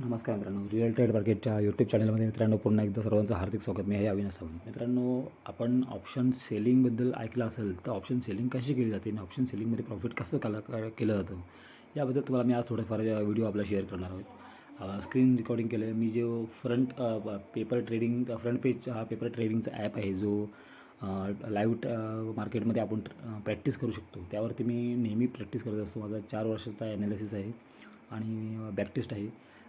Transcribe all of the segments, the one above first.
नमस्कार मित्रांनो. Real trade मार्केटच्या यूट्यूब चॅनलमध्ये मित्रांनो पुन्हा एकदा सर्वांचं हार्दिक स्वागत. मी आहे अविनाश सावंत. मित्रांनो आपण ऑप्शन सेलिंगबद्दल ऐकलं असेल तर ऑप्शन सेलिंग कशी केली जाते आणि ऑप्शन सेलिंगमध्ये प्रॉफिट कसं कला केलं जातं याबद्दल तुम्हाला मी आज थोडंफार व्हिडिओ आपला शेअर करणार आहोत. स्क्रीन रेकॉर्डिंग केलं. मी जो front paper trading front page हा पेपर ट्रेडिंगचा ॲप आहे जो लाईव्ह मार्केटमध्ये आपण प्रॅक्टिस करू शकतो. त्यावरती मी नेहमी प्रॅक्टिस करत असतो. माझा चार वर्षाचा ॲनालिसिस आहे आणि बॅक्टिस्ट आहे.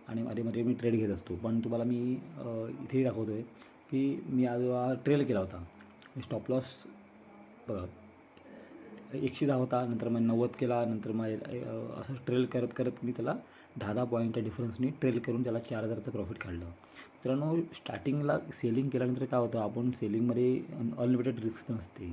आणि मध्ये मध्ये मी ट्रेड घेत असतो. पण तुम्हाला मी इथेही दाखवतो आहे की मी आज ट्रेल केला होता. स्टॉप लॉस बघा. एकशे दहा होता नंतर मग नव्वद केला नंतर मग असं ट्रेल करत करत मी त्याला दहा दहा पॉईंटच्या डिफरन्सनी ट्रेल करून त्याला चार हजारचं प्रॉफिट काढलं. मित्रांनो स्टार्टिंगला सेलिंग केल्यानंतर काय होतं? आपण सेलिंगमध्ये अनलिमिटेड रिस्क पण असते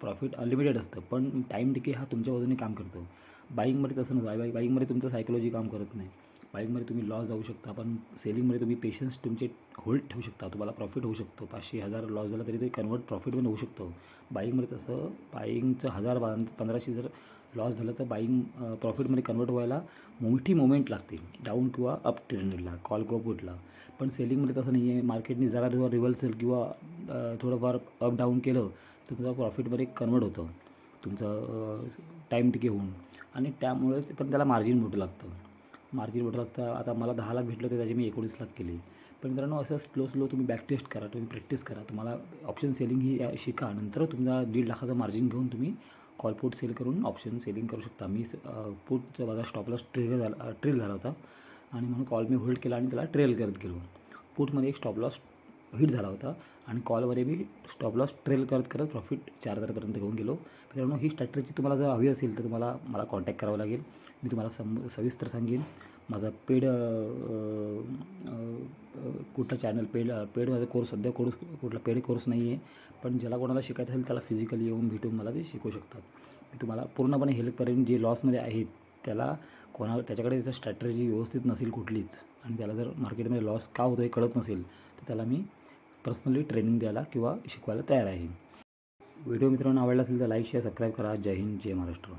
प्रॉफिट अनलिमिटेड असतं. पण टाईम डिके हा तुमच्या बाजूने काम करतो. बाईंगमध्ये तसं नसतं. बाई बाईंगमध्ये तुमचं सायकोलॉजी काम करत नाही. बाईकमध्ये तुम्ही लॉस जाऊ शकता पण सेलिंगमध्ये तुम्ही पेशन्स तुमचे होल्ड ठेवू शकता. तुम्हाला प्रॉफिट होऊ शकतो. पाचशे हजार लॉस झाला तरी ते कन्वर्ट प्रॉफिट पण होऊ शकतो. बाईकमध्ये तसं बाईंगचं हजार बा पंधराशे जर लॉस झालं तर बाईंग प्रॉफिटमध्ये कन्वर्ट व्हायला मोठी मोमेंट लागते. डाऊन किंवा अप ट्रेंडला कॉल किंवा पण सेलिंगमध्ये तसं नाही आहे मार्केटने जरा जेव्हा रिव्हर्सल किंवा थोडंफार अप डाऊन केलं तर तुमचा प्रॉफिटमध्ये कन्वर्ट होतं. तुमचं टाईम टिके होऊन. आणि त्यामुळे पण त्याला मार्जिन मोठं लागतं. मार्जिन मोठं तर आता मला दहा लाख भेटलं तर त्याचे मी एकोणीस लाख केले. पण मित्रांनो असं स्लो स्लो तुम्ही बॅक टेस्ट करा तुम्ही प्रॅक्टिस करा. तुम्हाला ऑप्शन सेलिंग ही शिका. नंतर तुमचा दीड लाखाचं मार्जिन घेऊन तुम्ही कॉल पुट सेल करून ऑप्शन सेलिंग करू शकता. मी पुटचा माझा स्टॉपला ट्रेल झाला ट्रेल झाला होता. आणि म्हणून कॉल मी होल्ड केला आणि त्याला ट्रेल करत गेलो. पुटमध्ये एक स्टॉप लॉस हिट झाला होता आणि कॉलवरही मी स्टॉप लॉस ट्रेल करत करत प्रॉफिट चार हजारपर्यंत घेऊन गेलो. मित्रांनो ही स्ट्रॅटेजी तुम्हाला जर हवी असेल तर तुम्हाला मला कॉन्टॅक्ट करावं लागेल. मी तुम्हाला सम सविस्तर सांगेन. माझा पेड कुठला चॅनल पेड पेड माझा कोर्स सध्या कोर्स कुठला पेड कोर्स नाही आहे पण ज्याला कोणाला शिकायचं असेल त्याला फिजिकली येऊन भेटून मला ते शिकू शकतात. मी तुम्हाला पूर्णपणे हेल्प करेन. जे लॉसमध्ये आहेत त्याला कोणा त्याच्याकडे जर स्ट्रॅटर्जी व्यवस्थित नसेल कुठलीच आणि त्याला जर मार्केटमध्ये लॉस का होतो हे कळत नसेल तर त्याला मी पर्सनली ट्रेनिंग द्यायला किंवा शिकवायला तयार आहे. व्हिडिओ मित्रांनो आवडला असेल तर लाईक शेअर सबस्क्राईब करा. जय हिंद जय महाराष्ट्र.